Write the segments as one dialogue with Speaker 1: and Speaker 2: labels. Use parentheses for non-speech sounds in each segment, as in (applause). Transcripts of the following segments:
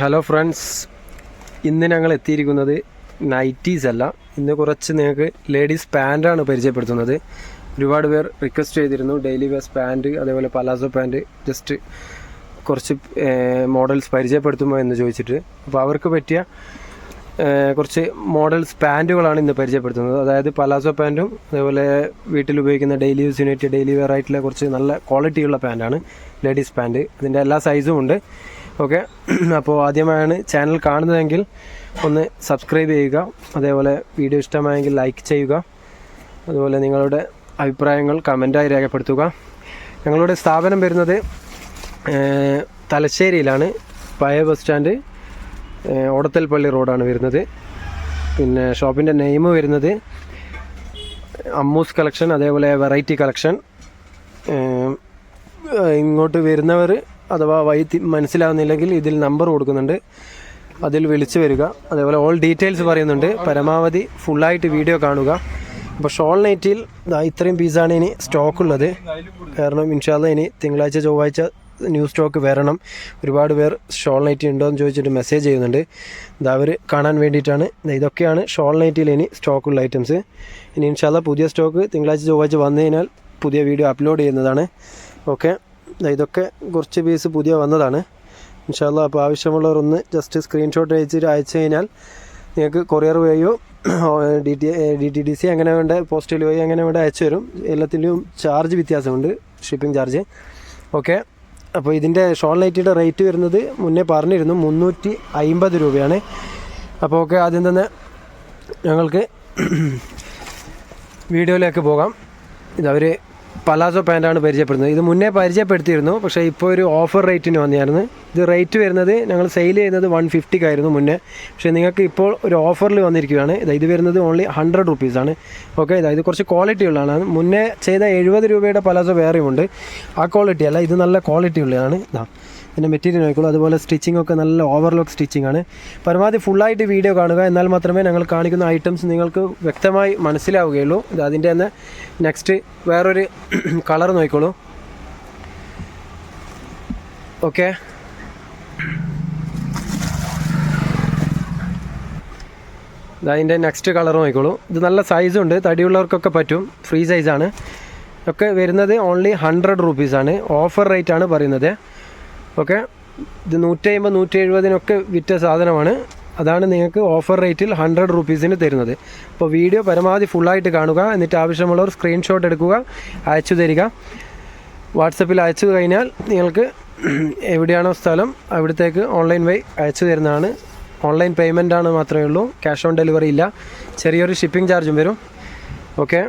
Speaker 1: Hello friends ഇന്ന് ഞങ്ങൾ എത്തിയിരിക്കുന്നത് നൈറ്റീസ് അല്ല. ഇന്ന് കുറച്ച് നിങ്ങൾക്ക് ലേഡീസ് പാന്റാണ് പരിചയപ്പെടുത്തുന്നത്. ഒരുപാട് പേർ റിക്വസ്റ്റ് ചെയ്തിരുന്നു. ഡെയിലി വെയർസ് പാന്റ് അതേപോലെ പലാസോ പാന്റ് ജസ്റ്റ് കുറച്ച് മോഡൽസ് പരിചയപ്പെടുത്തുമോ എന്ന് ചോദിച്ചിട്ട്. അപ്പോൾ അവർക്ക് പറ്റിയ കുറച്ച് മോഡൽസ് പാന്റുകളാണ് ഇന്ന് പരിചയപ്പെടുത്തുന്നത്. അതായത് പലാസോ പാന്റും അതേപോലെ വീട്ടിൽ ഉപയോഗിക്കുന്ന daily use unit daily wear ആയിട്ടുള്ള കുറച്ച് നല്ല ക്വാളിറ്റിയുള്ള പാന്റാണ് ലേഡീസ് പാന്റ് അതിന്റെ എല്ലാ സൈസും ഉണ്ട്. ഓക്കെ? അപ്പോൾ ആദ്യമായാണ് ചാനൽ കാണുന്നതെങ്കിൽ ഒന്ന് സബ്സ്ക്രൈബ് ചെയ്യുക. അതേപോലെ വീഡിയോ ഇഷ്ടമായെങ്കിൽ ലൈക്ക് ചെയ്യുക. അതുപോലെ നിങ്ങളുടെ അഭിപ്രായങ്ങൾ കമന്റായി രേഖപ്പെടുത്തുക. ഞങ്ങളുടെ സ്ഥാപനം വരുന്നത് തലശ്ശേരിയിലാണ്. പഴയ ബസ് സ്റ്റാൻഡ് ഓടത്തൽപ്പള്ളി റോഡാണ് വരുന്നത്. പിന്നെ ഷോപ്പിന്റെ നെയിം വരുന്നത് അമ്മൂസ് കളക്ഷൻ അതേപോലെ വെറൈറ്റി കളക്ഷൻ ഇങ്ങോട്ട് വരുന്നവർ അഥവാ വഴി മനസ്സിലാകുന്നില്ലെങ്കിൽ ഇതിൽ നമ്പർ കൊടുക്കുന്നുണ്ട്. അതിൽ വിളിച്ചു വരിക. അതേപോലെ ഓൾ ഡീറ്റെയിൽസ് പറയുന്നുണ്ട്. പരമാവധി ഫുള്ളായിട്ട് വീഡിയോ കാണുക. അപ്പോൾ ഷോൾ നൈറ്റിൽ ഇത്രയും പീസാണ് ഇനി സ്റ്റോക്ക് ഉള്ളത്. കാരണം ഇൻഷാല്ല ഇനി തിങ്കളാഴ്ച ചൊവ്വാഴ്ച ന്യൂ സ്റ്റോക്ക് വരണം. ഒരുപാട് പേർ ഷോൾ നൈറ്റി ഉണ്ടോ എന്ന് ചോദിച്ചിട്ട് മെസ്സേജ് ചെയ്യുന്നുണ്ട്. ഇത് അവർ കാണാൻ വേണ്ടിയിട്ടാണ്. ഇതൊക്കെയാണ് ഷോൾ നൈറ്റിൽ ഇനി സ്റ്റോക്കുള്ള ഐറ്റംസ് ഇനി ഇൻഷാല്ല പുതിയ സ്റ്റോക്ക് തിങ്കളാഴ്ച ചൊവ്വാഴ്ച വന്നു കഴിഞ്ഞാൽ പുതിയ വീഡിയോ അപ്ലോഡ് ചെയ്യുന്നതാണ്. ഓക്കെ ഇതൊക്കെ കുറച്ച് പീസ് പുതിയ വന്നതാണ്. ഇൻഷാല്ല അപ്പോൾ ആവശ്യമുള്ളവർ ഒന്ന് ജസ്റ്റ് സ്ക്രീൻഷോട്ട് അയച്ചിട്ട് അയച്ചു കഴിഞ്ഞാൽ നിങ്ങൾക്ക് കൊറിയർ വഴിയോ D T D T D C അങ്ങനെ വേണ്ട പോസ്റ്റൽ വഴി അങ്ങനെ വേണ്ട അയച്ചു തരും. എല്ലാത്തിന്റെയും ചാർജ് വ്യത്യാസമുണ്ട് ഷിപ്പിംഗ് ചാർജ് ഓക്കെ അപ്പോൾ ഇതിന്റെ ഷോൾ നൈറ്റിയുടെ റേറ്റ് വരുന്നത് മുന്നേ പറഞ്ഞിരുന്നു മുന്നൂറ്റി അമ്പത് രൂപയാണ്. അപ്പോൾ ഓക്കെ ആദ്യം തന്നെ ഞങ്ങൾക്ക് (clears throat) വീഡിയോയിലേക്ക് പോകാം. ഇതവർ പലാസോ പാന്റാണ് പരിചയപ്പെടുന്നത്. ഇത് മുന്നേ പരിചയപ്പെടുത്തിയിരുന്നു. പക്ഷേ ഇപ്പോൾ ഒരു ഓഫർ റേറ്റിന് വന്നിരുന്നു ഇത് റേറ്റ് വരുന്നത് ഞങ്ങൾ സെയിൽ ചെയ്യുന്നത് വൺ ഫിഫ്റ്റിക്കായിരുന്നു മുന്നേ. പക്ഷേ നിങ്ങൾക്ക് ഇപ്പോൾ ഒരു ഓഫറിൽ വന്നിരിക്കുകയാണ്. ഇത് ഇത് വരുന്നത് ഓൺലി ഹൺഡ്രഡ് റുപ്പീസാണ് ഓക്കെ ഇത് കുറച്ച് ക്വാളിറ്റി ഉള്ളതാണ്. മുന്നേ ചെയ്ത എഴുപത് രൂപയുടെ പലാസോ വേറെയുമുണ്ട്. ആ ക്വാളിറ്റി അല്ല ഇത് നല്ല ക്വാളിറ്റി ഉള്ളതാണ്. ഇതാ. ഇതിന്റെ മെറ്റീരിയൽ നോക്കിക്കോളൂ അതുപോലെ സ്റ്റിച്ചിങ് ഒക്കെ നല്ല ഓവർലോക്ക് സ്റ്റിച്ചിങ് ആണ്. പരമാവധി ഫുള്ളായിട്ട് വീഡിയോ കാണുക. എന്നാൽ മാത്രമേ ഞങ്ങൾ കാണിക്കുന്ന ഐറ്റംസ് നിങ്ങൾക്ക് വ്യക്തമായി മനസ്സിലാവുകയുള്ളൂ. ഇത് അതിന്റെ തന്നെ നെക്സ്റ്റ് വേറൊരു (clears throat) കളർ നോക്കിക്കോളൂ. ഓക്കെ അതിന്റെ നെക്സ്റ്റ് കളർ നോക്കിക്കോളൂ. ഇത് നല്ല സൈസുണ്ട് തടിയുള്ളവർക്കൊക്കെ പറ്റും. ഫ്രീ സൈസാണ് ഒക്കെ വരുന്നത് ഓൺലി ഹൺഡ്രഡ് റുപ്പീസാണ് ഓഫർ റേറ്റാണ് പറയുന്നത്. ഓക്കെ. ഇത് നൂറ്റി അമ്പത് നൂറ്റി എഴുപതിനൊക്കെ വിറ്റ സാധനമാണ്. അതാണ് നിങ്ങൾക്ക് ഓഫർ റേറ്റിൽ ഹൺഡ്രഡ് റുപ്പീസിന് തരുന്നത്. അപ്പോൾ വീഡിയോ പരമാവധി ഫുള്ളായിട്ട് കാണുക. എന്നിട്ട് ആവശ്യമുള്ളവർ സ്ക്രീൻഷോട്ട് എടുക്കുക അയച്ചു തരിക. വാട്സപ്പിൽ അയച്ചു കഴിഞ്ഞാൽ നിങ്ങൾക്ക് എവിടെയാണോ സ്ഥലം അവിടത്തേക്ക് ഓൺലൈൻ വഴി അയച്ചു തരുന്നതാണ്. ഓൺലൈൻ പേയ്മെന്റ് ആണ് മാത്രമേ ഉള്ളൂ. ക്യാഷ് ഓൺ ഡെലിവറി ഇല്ല. ചെറിയൊരു ഷിപ്പിംഗ് ചാർജും വരും. ഓക്കെ.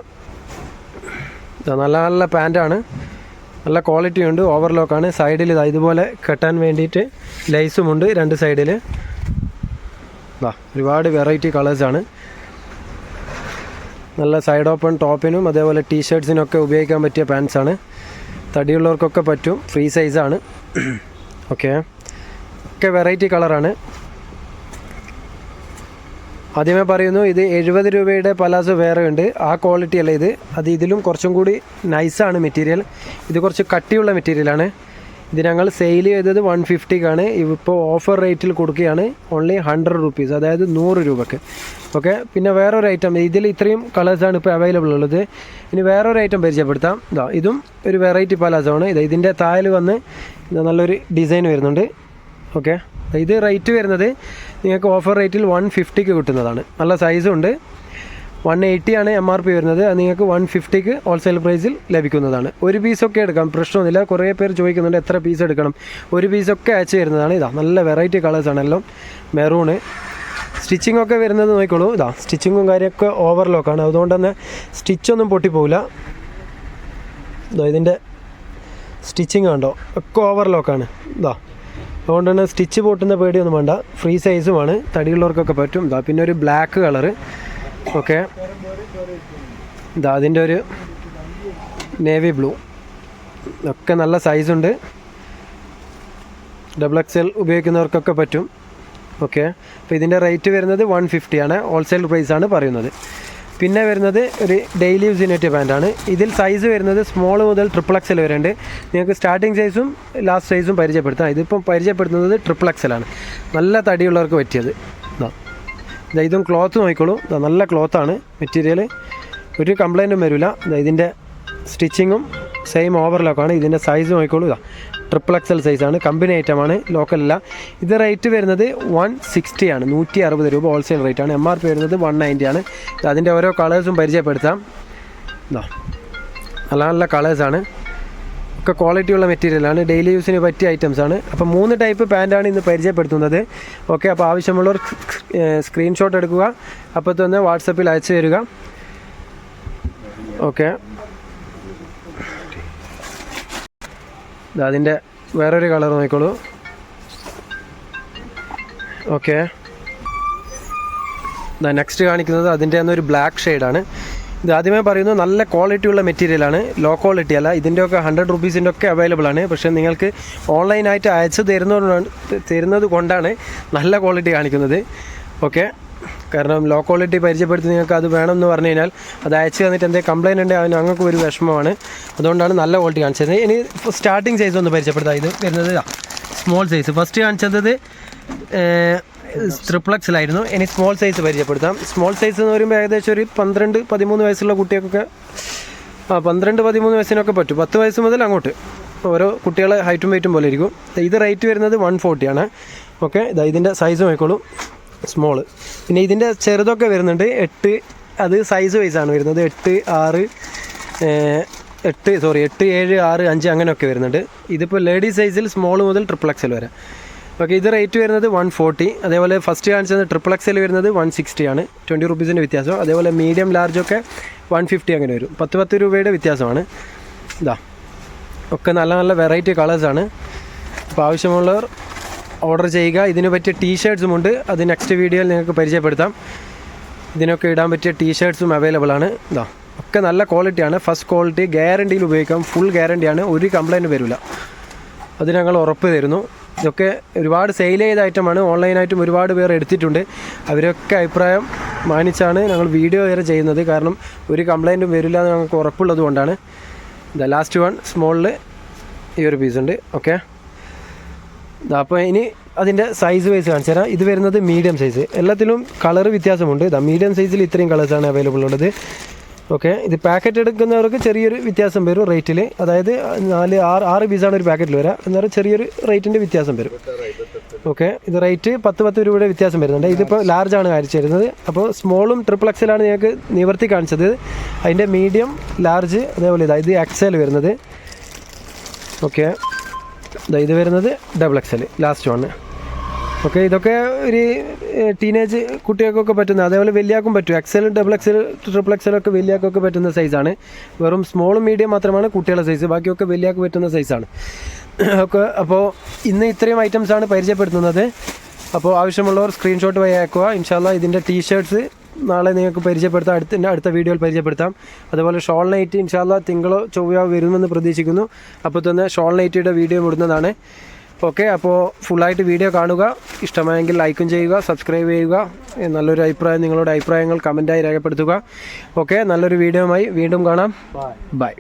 Speaker 1: നല്ല നല്ല പാന്റാണ് നല്ല ക്വാളിറ്റി ഉണ്ട് ഓവർലോക്കാണ് സൈഡിൽ ഇതാ ഇതുപോലെ കെട്ടാൻ വേണ്ടിയിട്ട് ലൈസുമുണ്ട് രണ്ട് സൈഡിൽ വാ ഒരുപാട് വെറൈറ്റി കളേഴ്സാണ് നല്ല സൈഡ് ഓപ്പൺ ടോപ്പിനും അതേപോലെ ടീഷർട്ട്സിനൊക്കെ ഉപയോഗിക്കാൻ പറ്റിയ പാൻസാണ് തടിയുള്ളവർക്കൊക്കെ പറ്റും ഫ്രീ സൈസാണ് ഓക്കെ ഒക്കെ വെറൈറ്റി കളറാണ് ആദ്യമേ പറയുന്നു ഇത് എഴുപത് രൂപയുടെ പലാസോ വേറെ ഉണ്ട്. ആ ക്വാളിറ്റി അല്ല ഇത്. അത് ഇതിലും കുറച്ചും കൂടി നൈസാണ് മെറ്റീരിയൽ ഇത് കുറച്ച് കട്ടിയുള്ള മെറ്റീരിയലാണ് ഇത് ഞങ്ങൾ സെയിൽ ചെയ്തത് വൺ ഫിഫ്റ്റിക്കാണ് ഇപ്പോൾ ഓഫർ റേറ്റിൽ കൊടുക്കുകയാണ്. ഓൺലി ഹൺഡ്രഡ് റുപ്പീസ് അതായത് നൂറ് രൂപക്ക്. ഓക്കെ പിന്നെ വേറൊരു ഐറ്റം ഇതിൽ ഇത്രയും കളേഴ്സാണ് ഇപ്പോൾ അവൈലബിൾ ഉള്ളത്. ഇനി വേറൊരു ഐറ്റം പരിചയപ്പെടുത്താം. ഇതാ ഇതും ഒരു വെറൈറ്റി പലാസമാണ് ഇത് ഇതിന്റെ തായൽ വന്ന് നല്ലൊരു ഡിസൈൻ വരുന്നുണ്ട്. ഓക്കെ ഇത് റേറ്റ് വരുന്നത് നിങ്ങൾക്ക് ഓഫർ റേറ്റിൽ വൺ ഫിഫ്റ്റിക്ക് കിട്ടുന്നതാണ്. നല്ല സൈസും ഉണ്ട്. വൺ എയ്റ്റി ആണ് എം ആർ പി വരുന്നത്. അത് നിങ്ങൾക്ക് വൺ ഫിഫ്റ്റിക്ക് ഹോൾസെയിൽ പ്രൈസിൽ ലഭിക്കുന്നതാണ്. ഒരു പീസൊക്കെ എടുക്കാം. പ്രശ്നമൊന്നുമില്ല. കുറേ പേര് ചോദിക്കുന്നുണ്ട് എത്ര പീസ് എടുക്കണം. ഒരു പീസൊക്കെ അയച്ചു തരുന്നതാണ്. ഇതാ നല്ല വെറൈറ്റി കളേഴ്സാണ് എല്ലാം. മെറൂണ് സ്റ്റിച്ചിങ് ഒക്കെ വരുന്നത് നോക്കിക്കോളൂ. ഇതാ സ്റ്റിച്ചിങ്ങും കാര്യമൊക്കെ ഓവർലോക്കാണ് അതുകൊണ്ട് തന്നെ സ്റ്റിച്ചൊന്നും പൊട്ടിപ്പോവില്ല. ഇതാ ഇതിന്റെ സ്റ്റിച്ചിങ് കണ്ടോ? ഒക്കെ ഓവർലോക്കാണ് ഇതാ അതുകൊണ്ട് തന്നെ സ്റ്റിച്ച് പൊട്ടുന്ന പേടിയൊന്നും വേണ്ട. ഫ്രീ സൈസുമാണ് തടിയുള്ളവർക്കൊക്കെ പറ്റും. ഇതാ പിന്നെ ഒരു ബ്ലാക്ക് കളറ് ഓക്കെ ഇതാ അതിന്റെ ഒരു നേവി ബ്ലൂ ഒക്കെ നല്ല സൈസുണ്ട് ഡബിൾ എക്സ് എൽ ഉപയോഗിക്കുന്നവർക്കൊക്കെ പറ്റും. ഓക്കെ അപ്പോൾ ഇതിന്റെ റേറ്റ് വരുന്നത് വൺ ഫിഫ്റ്റിയാണ് ഹോൾസെയിൽ പ്രൈസാണ് പറയുന്നത്. പിന്നെ വരുന്നത് ഒരു ഡെയിലി യൂസ് പറ്റിയ പാന്റാണ് ഇതിൽ സൈസ് വരുന്നത് സ്മോൾ മുതൽ ട്രിപ്പിൾ എക്സൽ വരെ ഉണ്ട് നിങ്ങൾക്ക് സ്റ്റാർട്ടിംഗ് സൈസും ലാസ്റ്റ് സൈസും പരിചയപ്പെടുത്താം. ഇതിപ്പം പരിചയപ്പെടുത്തുന്നത് ട്രിപ്പിൾ എക്സലാണ് നല്ല തടിയുള്ളവർക്ക് പറ്റിയത്. ഇതാ ഇതാ ക്ലോത്ത് നോക്കിക്കോളൂ. നല്ല ക്ലോത്താണ് മെറ്റീരിയൽ ഒരു കംപ്ലൈന്റും വരില്ല ഇതാ ഇതിന്റെ സ്റ്റിച്ചിങ്ങും സെയിം ഓവർലോക്കാണ് ഇതിന്റെ സൈസ് നോക്കിക്കോളൂ. ഇതാ ട്രിപ്പിൾ എക്സൽ സൈസാണ് കമ്പനി ഐറ്റമാണ് ലോക്കലല്ല ഇത് റേറ്റ് വരുന്നത് വൺ സിക്സ്റ്റി ആണ്. നൂറ്റി അറുപത് രൂപ ഹോൾസെയിൽ റേറ്റ് ആണ്. എം ആർ പി വരുന്നത് വൺ നയന്റി ആണ്. അതിന്റെ ഓരോ കളേഴ്സും പരിചയപ്പെടുത്താം. ഇതാ നല്ല നല്ല കളേഴ്സാണ് ഒക്കെ ക്വാളിറ്റി ക്വാളിറ്റിയുള്ള മെറ്റീരിയലാണ് ഡെയിലി യൂസിന് പറ്റിയ ഐറ്റംസ് ആണ്. അപ്പോൾ മൂന്ന് ടൈപ്പ് പാന്റാണ് ഇന്ന് പരിചയപ്പെടുത്തുന്നത്. ഓക്കെ അപ്പോൾ ആവശ്യമുള്ളവർ സ്ക്രീൻഷോട്ട് എടുക്കുക. അപ്പോൾ തന്നെ വാട്സപ്പിൽ അയച്ചു തരിക. ഓക്കെ അതിന്റെ വേറൊരു കളർ നോക്കിക്കോളൂ. ഓക്കെ. നെക്സ്റ്റ് കാണിക്കുന്നത് അതിന്റെ തന്നെ ഒരു ബ്ലാക്ക് ഷെയ്ഡാണ് ഇത് ആദ്യമേ പറയുന്നു നല്ല ക്വാളിറ്റി ഉള്ള മെറ്റീരിയലാണ് ലോ ക്വാളിറ്റി അല്ല. ഇതിന്റെയൊക്കെ ഹൺഡ്രഡ് റുപ്പീസിന്റെ ഒക്കെ അവൈലബിൾ ആണ്. പക്ഷേ നിങ്ങൾക്ക് ഓൺലൈനായിട്ട് അയച്ചു തരുന്നതുകൊണ്ടാണ് തരുന്നത് കൊണ്ടാണ് നല്ല ക്വാളിറ്റി കാണിക്കുന്നത്. ഓക്കെ. കാരണം ലോ ക്വാളിറ്റി പരിചയപ്പെടുത്തി നിങ്ങൾക്ക് അത് വേണമെന്ന് പറഞ്ഞു കഴിഞ്ഞാൽ അത് അയച്ചു തന്നിട്ട് എന്തെങ്കിലും കംപ്ലൈന്റ് ഉണ്ടെങ്കിൽ അതിന് ഞങ്ങൾക്ക് ഒരു വിഷമമാണ്. അതുകൊണ്ടാണ് നല്ല ക്വാളിറ്റി കാണിച്ചത്. ഇനി സ്റ്റാർട്ടിങ് സൈസ് ഒന്ന് പരിചയപ്പെടുത്താം. ഇത് വരുന്നത് സ്മോൾ സൈസ് ഫസ്റ്റ് കാണിച്ചത് ട്രിപ്ലക്സിലായിരുന്നു ഇനി സ്മോൾ സൈസ് പരിചയപ്പെടുത്താം. സ്മോൾ സൈസ് എന്ന് പറയുമ്പോൾ ഏകദേശം ഒരു പന്ത്രണ്ട് പതിമൂന്ന് വയസ്സുള്ള കുട്ടികൾക്കൊക്കെ ആ പന്ത്രണ്ട് പതിമൂന്ന് വയസ്സിനൊക്കെ പറ്റും. പത്ത് വയസ്സ് മുതൽ അങ്ങോട്ട്. ഓരോ കുട്ടികളെ ഹൈറ്റും വെയിറ്റും പോലെ ഇരിക്കും. ഇത് റേറ്റ് വരുന്നത് വൺ ഫോർട്ടിയാണ് ഓക്കെ ഇതാ ഇതിന്റെ സൈസ് നോക്കിക്കോളൂ സ്മോൾ പിന്നെ ഇതിന്റെ ചെറുതൊക്കെ വരുന്നുണ്ട്. എട്ട് അത് സൈസ് വൈസ് ആണ് വരുന്നത്. എട്ട് ആറ് എട്ട് സോറി എട്ട് ഏഴ് ആറ് അഞ്ച് അങ്ങനെയൊക്കെ വരുന്നുണ്ട്. ഇതിപ്പോൾ ലേഡീസ് സൈസിൽ സ്മോൾ മുതൽ ട്രിപ്പിൾ എക്സൽ വരെ. ഓക്കെ ഇത് റേറ്റ് വരുന്നത് വൺ ഫോർട്ടി അതേപോലെ ഫസ്റ്റ് കാണിച്ചത് ട്രിപ്പിൾ എക്സൽ വരുന്നത് വൺ സിക്സ്റ്റി ആണ്. ട്വന്റി റുപ്പീസിന്റെ വ്യത്യാസം. അതേപോലെ മീഡിയം ലാർജൊക്കെ വൺ ഫിഫ്റ്റി അങ്ങനെ വരും. പത്ത് പത്ത് രൂപയുടെ വ്യത്യാസമാണ്. ഇതാ. ഒക്കെ നല്ല നല്ല വെറൈറ്റി കളേഴ്സാണ് അപ്പോൾ ആവശ്യമുള്ളവർ ഓർഡർ ചെയ്യുക. ഇതിന് പറ്റിയ ടീഷർട്ട്സും ഉണ്ട്. അത് നെക്സ്റ്റ് വീഡിയോയിൽ നിങ്ങൾക്ക് പരിചയപ്പെടുത്താം. ഇതിനൊക്കെ ഇടാൻ പറ്റിയ ടീഷർട്ട്സും അവൈലബിൾ ആണ്. ഇതാ ഒക്കെ നല്ല ക്വാളിറ്റിയാണ് ഫസ്റ്റ് ക്വാളിറ്റി ഗ്യാരണ്ടിയിൽ ഉപയോഗിക്കാം. ഫുൾ ഗ്യാരണ്ടിയാണ് ഒരു കംപ്ലൈന്റ് വരില്ല അത് ഞങ്ങൾ ഉറപ്പ് തരുന്നു. ഇതൊക്കെ ഒരുപാട് സെയിൽ ചെയ്ത ഐറ്റമാണ് ഓൺലൈനായിട്ടും ഒരുപാട് പേർ എടുത്തിട്ടുണ്ട്. അവരൊക്കെ അഭിപ്രായം മാനിച്ചാണ് ഞങ്ങൾ വീഡിയോ വരെ ചെയ്യുന്നത്. കാരണം ഒരു കംപ്ലൈന്റും വരില്ല എന്ന് ഞങ്ങൾക്ക് ഉറപ്പുള്ളത് കൊണ്ടാണ്. ദ ലാസ്റ്റ് വൺ സ്മോളിൽ ഈ ഒരു പീസ് ഉണ്ട്. ഓക്കെ അപ്പോൾ ഇനി അതിന്റെ സൈസ് വൈസ് കാണിച്ചു തരാം. ഇത് വരുന്നത് മീഡിയം സൈസ് എല്ലാത്തിലും കളർ വ്യത്യാസമുണ്ട്. ഇതാ മീഡിയം സൈസിൽ ഇത്രയും കളേഴ്സാണ് അവൈലബിൾ ഉള്ളത്. ഓക്കെ ഇത് പാക്കറ്റ് എടുക്കുന്നവർക്ക് ചെറിയൊരു വ്യത്യാസം വരും റേറ്റിൽ അതായത് നാല് ആറ് ആറ് പീസാണ് ഒരു പാക്കറ്റിൽ വരിക എന്നാൽ ചെറിയൊരു റേറ്റിന്റെ വ്യത്യാസം വരും. ഓക്കെ ഇത് റേറ്റ് പത്ത് പത്ത് രൂപയുടെ വ്യത്യാസം വരുന്നുണ്ട്. ഇതിപ്പോൾ ലാർജ് ആണ് കാണിച്ചു തരുന്നത്. അപ്പോൾ സ്മോളും ട്രിപ്പിൾ എക്സലാണ് ഞങ്ങൾക്ക് നിവർത്തി കാണിച്ചത്. അതിന്റെ മീഡിയം ലാർജ് അതേപോലെ ഇതാ ഇത് എക്സൽ വരുന്നത്. ഓക്കെ ഇത് വരുന്നത് double XL last one okay ഇതൊക്കെ ഒരു ടീനേജ് കുട്ടികൾക്കൊക്കെ പറ്റുന്ന അതേപോലെ വലിയാക്കും പറ്റും. XL double XL triple XL ഒക്കെ വലിയാക്കൊക്കെ പറ്റുന്ന സൈസാണ് വെറും സ്മോളും മീഡിയം മാത്രമാണ് കുട്ടികളുടെ സൈസ് ബാക്കിയൊക്കെ വലിയാക്ക് പറ്റുന്ന സൈസാണ് ഒക്കെ അപ്പോൾ ഇന്ന് ഇത്രയും ഐറ്റംസാണ് പരിചയപ്പെടുത്തുന്നത്. അപ്പോൾ ആവശ്യമുള്ളവർ സ്ക്രീൻഷോട്ട് വഴി അയക്കുക. ഇൻഷാല്ല ഇതിന്റെ ടീഷർട്സ് നാളെ നിങ്ങൾക്ക് പരിചയപ്പെടുത്താം അടുത്ത അടുത്ത വീഡിയോയിൽ പരിചയപ്പെടുത്താം. അതുപോലെ ഷോൾ നൈറ്റ് ഇൻഷാല്ല തിങ്കളോ ചൊവ്വയോ വരുമെന്ന് പ്രതീക്ഷിക്കുന്നു. അപ്പോൾ തന്നെ ഷോൾ നൈറ്റിയുടെ വീഡിയോ വിടുന്നതാണ് ഓക്കെ അപ്പോൾ ഫുള്ളായിട്ട് വീഡിയോ കാണുക. ഇഷ്ടമായെങ്കിൽ ലൈക്കും ചെയ്യുക സബ്സ്ക്രൈബ് ചെയ്യുക. നല്ലൊരു അഭിപ്രായം നിങ്ങളുടെ അഭിപ്രായങ്ങൾ കമന്റായി രേഖപ്പെടുത്തുക. ഓക്കെ നല്ലൊരു വീഡിയോയുമായി വീണ്ടും കാണാം. ബൈ.